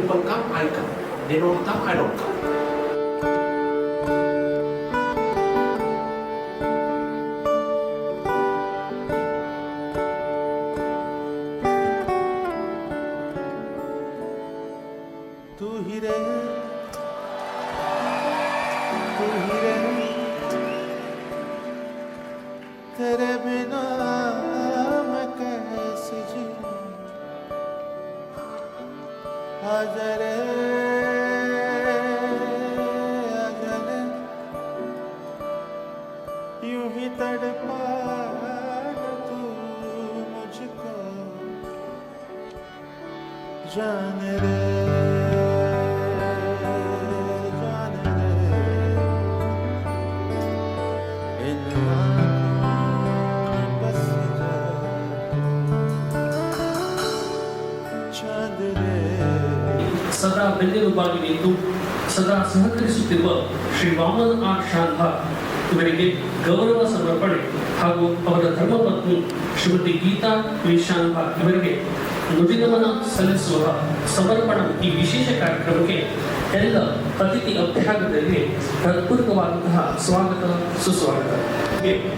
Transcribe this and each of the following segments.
people, come, I come. They don't come, I don't come. ಸದಾ ಬೆನ್ನೆಲುಬಾಗಿ ನಿಂತು ಸದಾ ಸಹಕರಿಸುತ್ತಿರುವ ಶ್ರೀ ವಾಮನ ಆರ್ ಶಾಂತ ಇವರಿಗೆ ಗೌರವ ಸಮರ್ಪಣೆ ಹಾಗೂ ಅವರ ಧರ್ಮಪತ್ನಿ ಶ್ರೀಮತಿ ಗೀತಾ ವಿ ಶಾಂತ ಇವರಿಗೆ ನುಡಿನಮನ ಸಲ್ಲಿಸುವ ಸಮರ್ಪಣ ಈ ವಿಶೇಷ ಕಾರ್ಯಕ್ರಮಕ್ಕೆ ಎಲ್ಲ ಅತಿಥಿ ಅಭ್ಯಾಗದಲ್ಲಿ ಹೃತ್ಪೂರ್ವಕವಾದಂತಹ ಸ್ವಾಗತ, ಸುಸ್ವಾಗತ.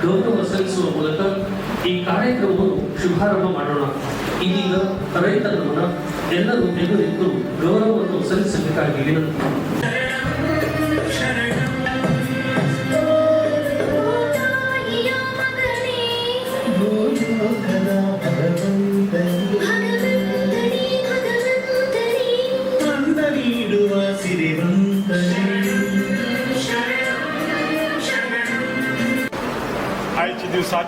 ಗೌರವ ಸಲ್ಲಿಸುವ ಮೂಲಕ ಈ ಕಾರ್ಯಕ್ರಮವನ್ನು ಶುಭಾರಂಭ ಮಾಡೋಣ. ಇದೀಗ ರೈತರ ನಮನ ಎಲ್ಲರೂ ಎದುರಿದ್ದು ಗೌರವವನ್ನು ಸಲ್ಲಿಸಬೇಕಾಗಿ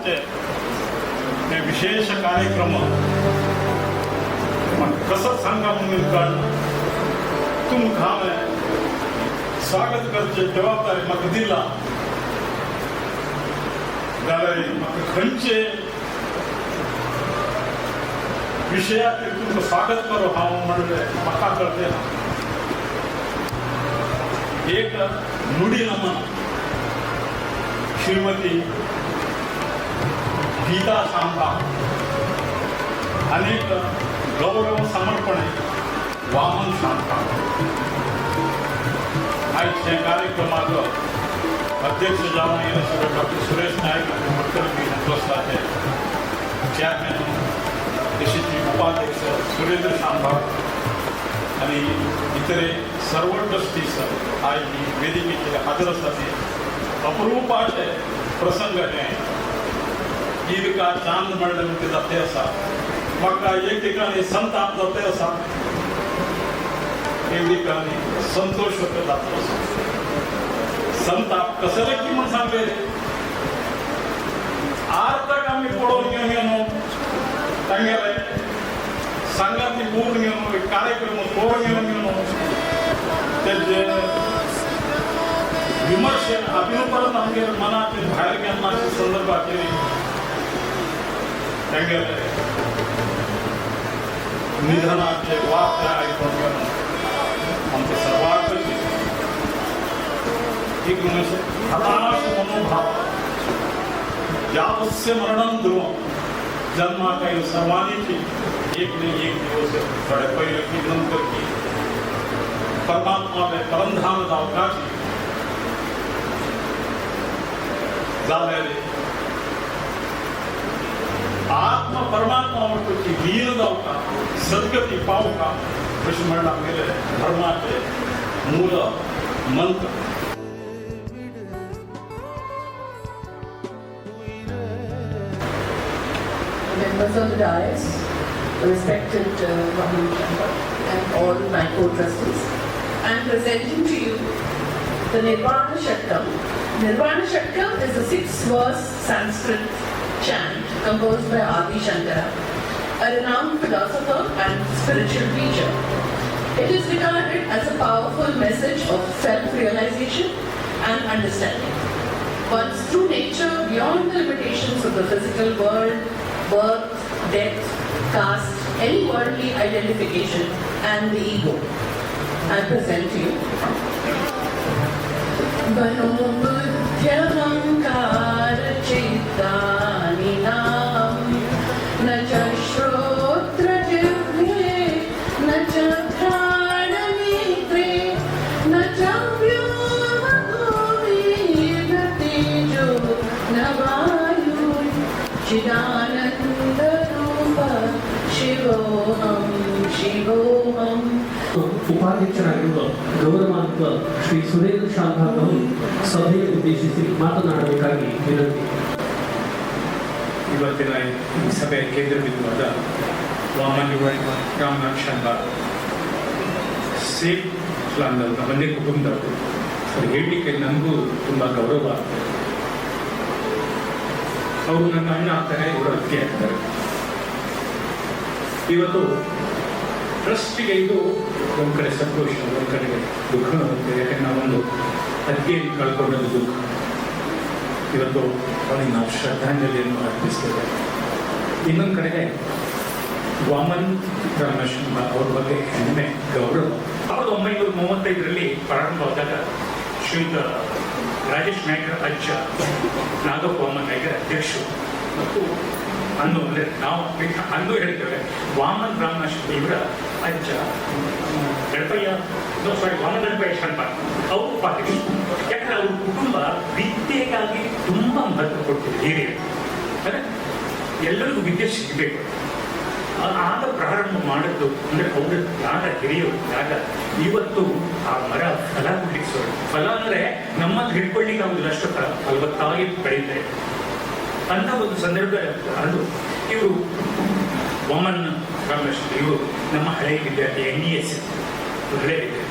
आजचे दिवसाचे हे विशेष कार्यक्रम मग कसं सांगा म्हणून कारण तुमकां हांवें स्वागत करचे जबाबदारी म्हाका दिला जाल्यार म्हाका खंयचे विशयाचेर तुमकां स्वागत करू हांव म्हणलें म्हाका कळचें ना एक नुडी नमन श्रीमती गीता सांभा अनेक गौरव समर्पण वामन सांभा आयच्या कार्यक्रमाचं अध्यक्ष जाऊन येणं डॉक्टर सुरेश नाईक मुख्यमंत्री उपस्थित आहे चॅरमॅन देशाचे उपाध्यक्ष सुरेंद्र सांभा आणि इतरे सर्व ट्रस्टीस आज ही वेदिकेचे हजर असतात अपरूपाचे प्रसंग आहे. जीविका चाँद मंडळामध्ये जाते असा मका एक ठिकाने संत आप जाते असा संतोष होत असा संत आप कसले की मन सांगले आज तक आम्ही पडोन घेऊन येणो तांगेले संघातली पूर्ण घेऊन कार्यक्रम पूर्ण घेऊन येणो त्याचे विमर्श अभिनपर्यंत आमच्या मनातील बाहेर घेण्याची संदर्भात थैंक यू निधनाचे वार्ता ऐकून आमचे सर्वांकडे एक मनुष्य हताश मनोभाव यावस्य मरणं ध्रुवं जन्माकडे सर्वांची एक ने एक दिवस बड़े पहिले की नंतर की परमात्मा में परमधाम अवकाश झालेले म्हणतो की लीन जावका सद्गती पावका अशें म्हणला गेले धर्माचे मूल मंत्र members of the dais, respected uh, Rahul Chandra, and all my co-trustees. I am presenting to you the Nirvana Shatkam. Nirvana Shatkam is a six-verse Sanskrit chant composed by Adi Shankara, a renowned philosopher and spiritual teacher. It is regarded as a powerful message of self-realization and understanding. One's true nature beyond the limitations of the physical world, birth, death, caste, any worldly identification, and the ego. I present to you. Mankara ಉಪಾಧ್ಯಕ್ಷರಾಗಿರುವ ಗೌರವಾನ್ವಿತ ಶ್ರೀ ಸುರೇಂದ್ರ ಶಾಂತಾರ್ ಅವರು ಸಭೆ ಉದ್ದೇಶಿಸಿ ಮಾತನಾಡಬೇಕಾಗಿ ವಿನಂತಿ. ಇವತ್ತಿನ ಈ ಸಭೆಯ ಕೇಂದ್ರ ಬಿಂದುವಾದ ವಾಮನ್ ರಾಮನಾಥ್ ಶರ್ಮಾ ಸೇಫ್ ಪ್ಲಾನ್ನವ್ರನ್ನ ಒಂದೇ ಕುಟುಂಬದವರು. ಅದು ಹೇಳಲಿಕ್ಕೆ ನನಗೂ ತುಂಬ ಗೌರವ. ಅವರು ನನ್ನ ಅಣ್ಣ ಆಗ್ತಾರೆ, ಇವರು ಅತ್ತಿಗೆ ಆಗ್ತಾರೆ. ಇವತ್ತು ಟ್ರಸ್ಟಿಗೆ ಇದು ಒಂದು ಕಡೆ ಸಂತೋಷ, ಒಂದು ಕಡೆ ದುಃಖ ಆಗುತ್ತೆ ಯಾಕಂದ್ರೆ ನಾವೊಂದು ಅತ್ತಿಗೆಯನ್ನು ಕಳ್ಕೊಂಡದ್ದು ದುಃಖ. ಇವತ್ತು ಅವನಿಗೆ ನಾವು ಶ್ರದ್ಧಾಂಜಲಿಯನ್ನು ಅರ್ಪಿಸ್ತೇವೆ. ಇನ್ನೊಂದು ಕಡೆಗೆ ವಾಮನ್ ರಾಮೇಶ್ವರ ಅವ್ರ ಬಗ್ಗೆ ಹೆಮ್ಮೆ, ಗೌರವ. ಸಾವಿರದ ಒಂಬೈನೂರ ಮೂವತ್ತೈದರಲ್ಲಿ ಪ್ರಾರಂಭವಾದಾಗ ಶ್ರೀಯುತ ರಾಜೇಶ್ ನಾಯ್ಕರ ಅಜ್ಜ ನಾಗಪ್ಪ ವಾಮನ್ ನಾಯ್ಕರ ಅಧ್ಯಕ್ಷರು ಮತ್ತು ಅಂದರೆ ನಾವು ಅಂದು ಹೇಳ್ತೇವೆ ವಾಮನ್ ಶಕ್ತಿ ಇವರ ಅಜ್ಜ, ಗಣಪಯ್ಯ ಸಾರಿ ವಾಮನ್ ಗಣಪಯ್ಯ ಶಂಪ ಅವರು ಉಪಾಧ್ಯಕ್ಷರು ಯಾಕಂದ್ರೆ ಅವ್ರ ಕುಟುಂಬ ವಿದ್ಯೆಗಾಗಿ ತುಂಬಾ ಮಹತ್ವ ಕೊಡ್ತಿದೆ ಹಿರಿಯರು ಎಲ್ಲರಿಗೂ ವಿದ್ಯೆ ಸಿಗಬೇಕು. ಆಗ ಪ್ರಾರಂಭ ಮಾಡಿದ್ದು ಅಂದ್ರೆ ಅವರ ಯಾರ ಹಿರಿಯರು ಯಾಗ ಇವತ್ತು ಆ ಮರ ಫಲ ಕೊಡ್ಲಿಕ್ಕೆ ಫಲ ಅಂದ್ರೆ ನಮ್ಮ ಹಿಡ್ಕೊಳ್ಳಿಕ್ಕೆ ಆಗುದಿಲ್ಲ ಅಷ್ಟು ಫಲ ಫಲವತ್ತಾಗಿ ಬೆಳೀತಾರೆ ಅಂತ ಒಂದು ಸಂದರ್ಭ ಅದು ಇವರು ವಾಮನ್ ರಾಮೇಶ್ ಇವರು ನಮ್ಮ ಹಳೆಯ ವಿದ್ಯಾರ್ಥಿ ಎನ್ ಇ ಎಸ್ ಹಳೆ ವಿದ್ಯಾರ್ಥಿ.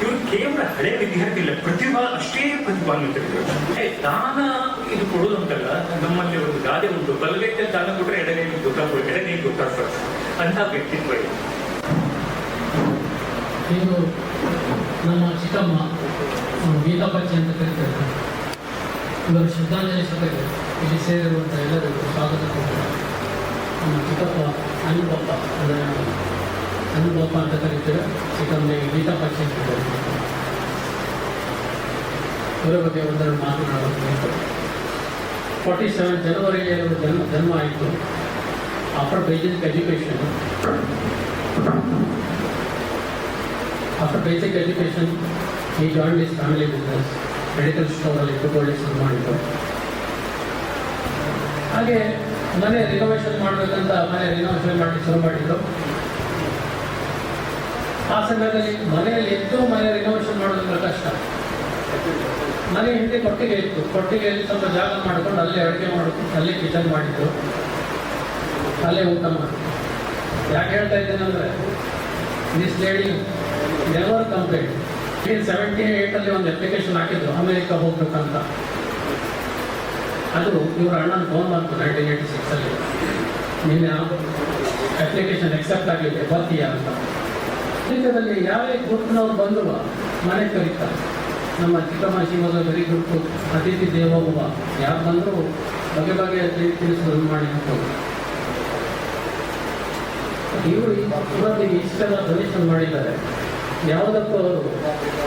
ಇವರು ಕೇವಲ ಹಳೆ ವಿದ್ಯಾರ್ಥಿ ಇಲ್ಲ ಪ್ರತಿಭಾ ಅಷ್ಟೇ ಪ್ರತಿಭಾನ್ವಿತರು ಏ, ದಾನ ಇದು ಕೊಡೋದು ಅಂತಲ್ಲ ನಮ್ಮಲ್ಲಿ ಒಂದು ಗಾದೆ ಉಂಟು. ಬಲಗೈತೆ ದಾನ ಕೊಟ್ಟರೆ ಎಡಗೈ ಗೊತ್ತಾಗ್ಬೋದು ಎಡಗೈ ಗೊತ್ತಾಗ್ತದೆ ಅಂತ ವ್ಯಕ್ತಿತ್ವ ಇದೆ. ನಮ್ಮ ಚಿಕ್ಕಮ್ಮ ಗೀತಾ ಅಂತ ಕರೀತಾರೆ. ಇವರು ಶ್ರದ್ಧಾಂಜಲಿ ಸಭೆಗೆ ಇಲ್ಲಿ ಸೇರಿರುವಂಥ ಎಲ್ಲರಿಗೂ ಸ್ವಾಗತ ನಮ್ಮ ಚಿಕ್ಕಪ್ಪ ಅನುಬಪ್ಪ ಅಂದರೆ ಅನುಬಪ್ಪ ಅಂತ ಕರೀತಾರೆ. ಚಿಕ್ಕಮ್ಮೆ ಗೀತಾ ಪಕ್ಷಿ ಇವರ ಬಗ್ಗೆ ಒಂದೆರಡು ಮಾತನಾಡಬೇಕು ಫಾರ್ಟಿ ಸೆವೆನ್ ಜನವರಿಗೆ ಅವರು ಜನ್ಮ ಜನ್ಮ ಆಯಿತು. After basic education after basic education ಈ joint is family business, medical store ಅಲ್ಲಿ ಇಟ್ಟುಕೊಳ್ಳಿ, ಶುರು ಮಾಡಿದ್ರು ಹಾಗೆ ಮನೆ ರಿನೋವೇಷನ್ ಮಾಡಬೇಕಂತ ಮನೆ ರಿನೋವೇಷನ್ ಮಾಡಿ ಶುರು ಮಾಡಿದ್ರು ಆ ಸಮಯದಲ್ಲಿ ಮನೆಯಲ್ಲಿ ಎದ್ದು ಮನೆ ರಿನೋವೇಷನ್ ಮಾಡೋದಂದ್ರೆ ಕಷ್ಟ. ಮನೆ ಹಿಂದೆ ಕೊಟ್ಟಿಗೆ ಇತ್ತು. ಕೊಟ್ಟಿಗೆಯಲ್ಲಿ ಸ್ವಲ್ಪ ಜಾಗ ಮಾಡ್ಕೊಂಡು ಅಲ್ಲೇ ಅಡುಗೆ ಮಾಡಿಕೊಂಡು ಅಲ್ಲೇ ಕಿಚನ್ ಮಾಡಿದ್ರು ಅಲ್ಲೇ ಊಟ ಮಾಡಿದ್ರು ಯಾಕೆ ಹೇಳ್ತಾ ಇದ್ದೇನೆ ಅಂದರೆ this lady never complaint seventy ಏಯ್ಟಲ್ಲಿ ಒಂದು ಅಪ್ಲಿಕೇಶನ್ ಹಾಕಿದ್ರು, ಅಮೆರಿಕ ಹೋಗ್ಬೇಕಂತ. ಅದು ಇವ್ರ ಅಣ್ಣನ ಫೋನ್ ಬಂತು ನೈನ್ಟೀನ್ ಏಯ್ಟಿ ಸಿಕ್ಸಲ್ಲಿ ನೀನು ಅಪ್ಲಿಕೇಶನ್ ಎಕ್ಸೆಪ್ಟ್ ಆಗಿದೆ ಬರ್ತೀಯಾ ಅಂತ. ಅಮೆರಿಕದಲ್ಲಿ ಯಾವೇ ಗ್ರೂಪ್ನವ್ರು ಬಂದ್ರು, ಮನೆ ಕರೀತಾರೆ ನಮ್ಮ ಚಿಕ್ಕಮ್ಮ ಶಿವದ ವೆರಿ ಗುಡ್ ಅತಿಥಿ ದೇವೋಭವ. ಯಾರು ಬಂದರೂ ಬಗೆ ಬಗೆಯ ತಿಳಿಸಲು ಮಾಡಿ ಇವರು ಇವತ್ತಿಗೆ ಇಷ್ಟೆಲ್ಲ ಡೊನೇಷನ್ ಮಾಡಿದ್ದಾರೆ. ಯಾವುದಕ್ಕೂ ಅವರು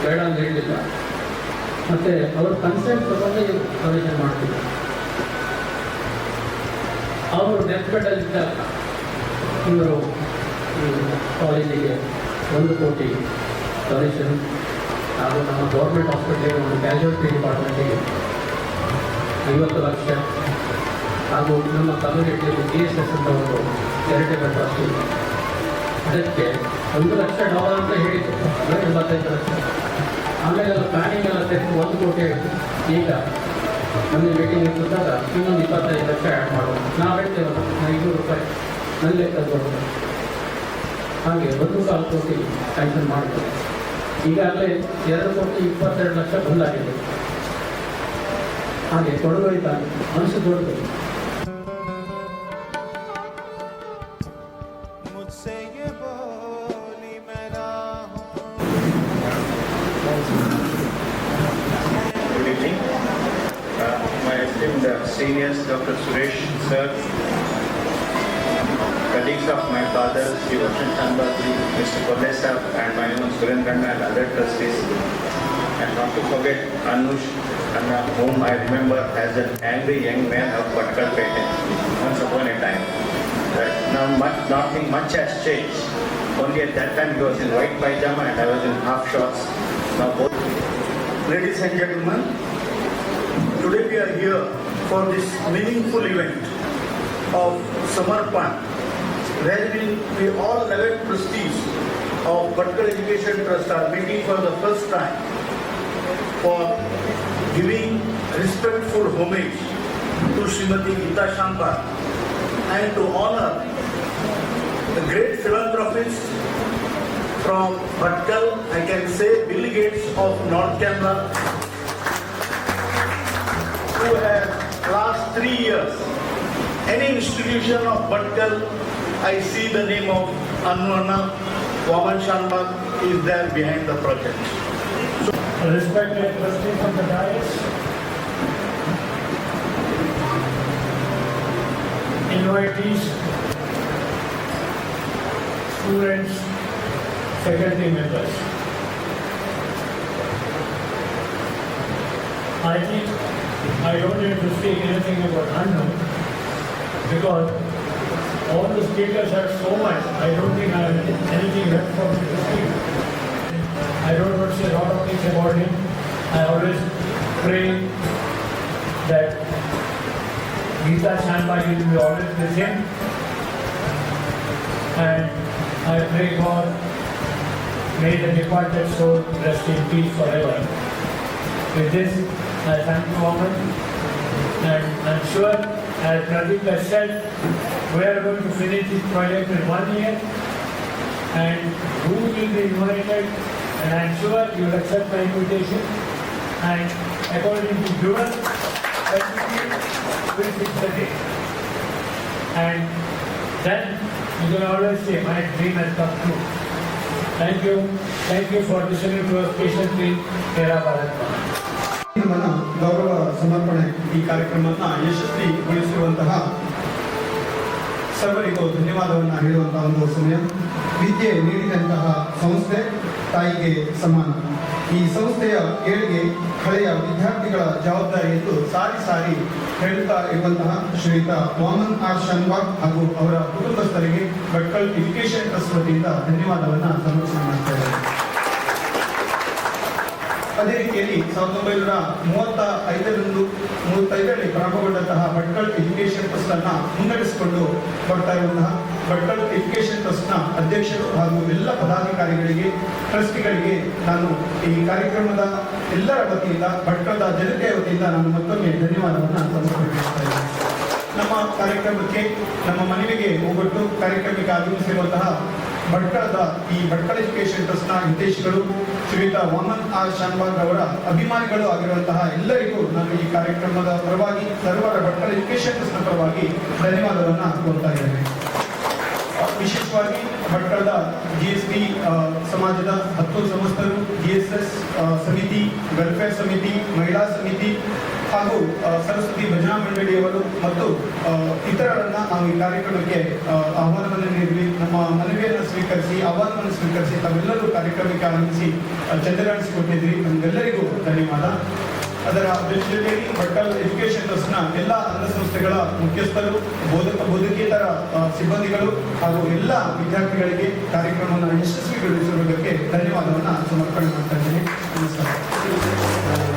ಬೇಡ ಅಂತ ಹೇಳಿಲ್ಲ. ಮತ್ತೆ ಅವರ ಕನ್ಸೆಂಟ್ ತಗೊಂಡು ಡೊನೇಷನ್ ಮಾಡ್ತಿದ್ರು. ಅವರು ಡೆತ್ ಬೆಡ್ಡಲ್ಲಿದ್ದಾಗ ಇವರು ಕಾಲೇಜಿಗೆ ಒಂದು ಕೋಟಿ ಡೊನೇಷನ್ ಹಾಗೂ ನಮ್ಮ ಗೌರ್ಮೆಂಟ್ ಹಾಸ್ಪಿಟ್ಲಿಗೆ ಒಂದು ಕ್ಯಾಶುಯಾಲಿಟಿ ಡಿಪಾರ್ಟ್ಮೆಂಟಿಗೆ ಐವತ್ತು ಲಕ್ಷ. ಹಾಗೂ ನಮ್ಮ ಕಮ್ಯುನಿಟಿಯಲ್ಲಿ ಬಿ ಎಸ್ ಎಸ್ ಅಂತ ಒಂದು ಚಾರಿಟೇಬಲ್ ಟ್ರಸ್ಟ್ ಅದಕ್ಕೆ ಒಂದು ಲಕ್ಷ ಡಾಲರ್ ಅಂತ ಅಂದ್ರೆ ಎಂಬತ್ತೈದು ಲಕ್ಷ. ಆಮೇಲೆ ಅದು ಪ್ಲಾನಿಂಗ್ ಎಲ್ಲ ತೆಗೆದು ಒಂದು ಕೋಟಿ ಹೇಳಿದ್ರು ಈಗ ನಮಗೆ ಮೀಟಿಂಗ್ ಇಟ್ಟಿದ್ದಾಗ ಇನ್ನೊಂದು ಇಪ್ಪತ್ತೈದು ಲಕ್ಷ ಆ್ಯಡ್ ಮಾಡೋದು. ನಾವು ಹೇಳ್ತೇವಲ್ಲ ಐನೂರು ರೂಪಾಯಿ ನನ್ನ ಲೆಕ್ಕದ ಬರುತ್ತೆ ಹಾಗೆ ಒಂದು ಕಾಲು ಕೋಟಿ ಸ್ಯಾಂಕ್ಷನ್ ಮಾಡ್ತೇವೆ ಈಗಾಗಲೇ ಎರಡು ಕೋಟಿ ಇಪ್ಪತ್ತೆರಡು ಲಕ್ಷ ಬಂದಾಗಿದೆ ಹಾಗೆ ಕೊಡಬೇಕು ಮನಸ್ಸು ದೊಡ್ಡದು मुझसे ये बोली मैं राहों Good evening. Uh, My esteemed uh, seniors, Dr. Suresh, sir, colleagues of my father, Sri Roshan Chanbhaji, Mr. Kolle sir, and my own Surendran and other trustees. And not to forget Anush, and, uh, whom I remember as an angry young man of Patkal once upon a time. Much, nothing much has changed. Only at that time he was in white pajama and I was in half shorts. Now both Ladies and gentlemen, today we are here for this meaningful event of Samarpan. Where we, we all 11 trustees of Bhatkal Education Trust are meeting for the first time for giving respectful homage to Srimati Gita Shankar and to honor the great philanthropist from Bhatkal, I can say Bill Gates of North Canada, who has last three years, any institution of Bhatkal, I see the name of Anwana Waman Shanbag is there behind the project. Respected trustees of the dais, invitees, faculty members. I think I don't need to speak anything about unknown because all the speakers have so much, I don't think I have anything left for me to speak. I don't want to say a lot of things about him. I always pray that Gita Shanbhai will be always with him. And I pray God, may the departed soul rest in peace forever. With this, I thank you, Woman. And I'm sure, as Pradeep has said, we are going to finish this project in one year. And who will be invited? And I'm sure you will accept my invitation. And according to your certificate, will fix the date. And then you can always say, my dream has come true. Thank you thank you for to us patiently. Tera Bharat Maa. ನಮ್ಮನ್ನ ಗೌರವ ಸಮರ್ಪಣೆ ಈ ಕಾರ್ಯಕ್ರಮವನ್ನು ಯಶಸ್ವಿಗೊಳಿಸಿರುವಂತಹ ಸರ್ವರಿಗೂ ಧನ್ಯವಾದವನ್ನ ಹೇಳುವಂತಹ ಒಂದು ಸಮಯ ವಿದ್ಯೆ ನೀಡಿದಂತಹ ಸಂಸ್ಥೆ, ತಾಯಿಗೆ ಸಮಾನ ಈ ಸಂಸ್ಥೆಯ ಏಳಿಗೆ ಹಳೆಯ ವಿದ್ಯಾರ್ಥಿಗಳ ಜವಾಬ್ದಾರಿ ಎಂದು ಸಾರಿ ಸಾರಿ ಹೇಳುತ್ತಾ ಇರುವಂತಹ ಶ್ರೀಯುತ ಮೊಹಮ್ಮದ್ ಆರ್ ಶನ್ವಾಗ್ ಹಾಗೂ ಅವರ ಕುಟುಂಬಸ್ಥರಿಗೆ ಭಟ್ಕಲ್ ಎಜುಕೇಶನ್ ಟ್ರಸ್ಟ್ ವತಿಯಿಂದ ಧನ್ಯವಾದವನ್ನು ಸಮರ್ಪಣೆ ಮಾಡ್ತಾ ಅದೇ ರೀತಿಯಲ್ಲಿ ಸಾವಿರದ ಒಂಬೈನೂರ ಮೂವತ್ತ ಐದರಂದು ಮೂವತ್ತೈದರಲ್ಲಿ ಪ್ರಾರಂಭಗೊಂಡಂತಹ ಭಟ್ಕಲ್ ಎಜುಕೇಶನ್ ಟ್ರಸ್ಟ್ ಅನ್ನ ಮುನ್ನಡೆಸಿಕೊಂಡು ಬರ್ತಾ ಇರುವಂತಹ ಭಟ್ಕಲ್ ಎಜುಕೇಶನ್ ಟ್ರಸ್ಟ್ನ ಅಧ್ಯಕ್ಷರು ಹಾಗೂ ಎಲ್ಲ ಪದಾಧಿಕಾರಿಗಳಿಗೆ, ಟ್ರಸ್ಟ್ಗಳಿಗೆ ನಾನು ಈ ಕಾರ್ಯಕ್ರಮದ ಎಲ್ಲರ ವತಿಯಿಂದ ಭಟ್ಟದ ಜನತೆಯ ವತಿಯಿಂದ ನಾನು ಮತ್ತೊಮ್ಮೆ ಧನ್ಯವಾದವನ್ನು ಇದ್ದೇನೆ. ನಮ್ಮ ಕಾರ್ಯಕ್ರಮಕ್ಕೆ, ನಮ್ಮ ಮನವಿಗೆ ಹೋಗೊಟ್ಟು ಕಾರ್ಯಕ್ರಮಕ್ಕೆ ಆಗಮಿಸಿರುವಂತಹ ಭಟ್ಕಳದ ಈ ಭಟ್ಕಳ ಎಜುಕೇಶನ್ ಟ್ರಸ್ಟ್ನ ಹಿತೈಷಿಗಳು ಶ್ರೀಯುತ ವಾಮನ್ ಆರ್ ಶಾನ್ಬಾಗ್ ಅವರ ಅಭಿಮಾನಿಗಳು ಆಗಿರುವಂತಹ ಎಲ್ಲರಿಗೂ ನಾನು ಈ ಕಾರ್ಯಕ್ರಮದ ಪರವಾಗಿ ಸರ್ವರ ಭಟ್ಕಳ ಎಜುಕೇಶನ್ ಟ್ರಸ್ಟ್ನ ಪರವಾಗಿ ಧನ್ಯವಾದವನ್ನು ಕೊಡ್ತಾ ಇದ್ದೇನೆ. ವಿಶೇಷವಾಗಿ ಭಟ್ಕಳದ ಜಿ ಎಸ್ ಟಿ ಸಮಾಜದ ಹತ್ತು ಸಂಸ್ಥರು ಜಿ ಎಸ್ ಎಸ್ ಸಮಿತಿ ವೆಲ್ಫೇರ್ ಸಮಿತಿ, ಮಹಿಳಾ ಸಮಿತಿ ಹಾಗೂ ಸರಸ್ವತಿ ಭಜನಾ ಮಂಡಳಿಯವರು ಮತ್ತು ಇತರರನ್ನ ನಾವು ಈ ಕಾರ್ಯಕ್ರಮಕ್ಕೆ ಆಹ್ವಾನವನ್ನು ನೀಡಿ ನಮ್ಮ ಮನವಿಯನ್ನು ಸ್ವೀಕರಿಸಿ, ಆಹ್ವಾನವನ್ನು ಸ್ವೀಕರಿಸಿ ತಾವೆಲ್ಲರೂ ಕಾರ್ಯಕ್ರಮಕ್ಕೆ ಆಗಮಿಸಿ ಚಂದ್ರಾಣಿಸಿಕೊಟ್ಟಿದ್ರಿ ನಮಗೆಲ್ಲರಿಗೂ ಧನ್ಯವಾದ. ಅದರ ಜೊತೆಯಲ್ಲಿ ಬಟ್ಟಲ್ ಎಜುಕೇಶನ್ ಟ್ರಸ್ಟ್ನ ಎಲ್ಲ ಅಂಗಸಂಸ್ಥೆಗಳ ಮುಖ್ಯಸ್ಥರು ಬೋಧಕ ಬೋಧಕೇತರ ಸಿಬ್ಬಂದಿಗಳು ಹಾಗೂ ಎಲ್ಲ ವಿದ್ಯಾರ್ಥಿಗಳಿಗೆ ಕಾರ್ಯಕ್ರಮವನ್ನು ಯಶಸ್ವಿಗೊಳಿಸಿರುವುದಕ್ಕೆ ಧನ್ಯವಾದವನ್ನು ಸಮರ್ಪಣೆ ಮಾಡ್ತಾ ಇದ್ದೀನಿ. ನಮಸ್ಕಾರ.